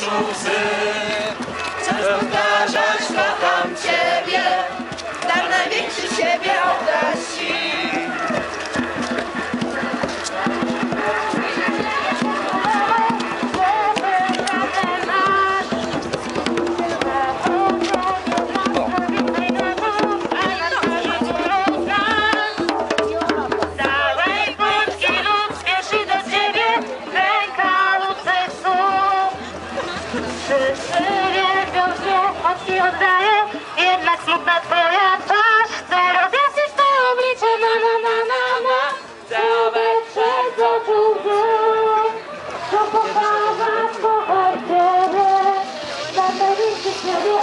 Rachel. Wszyscy wielbią się, choć ci oddaję. Jednak smutna twoja twarz Chcę to oblicze Na na na na na. Całe przez To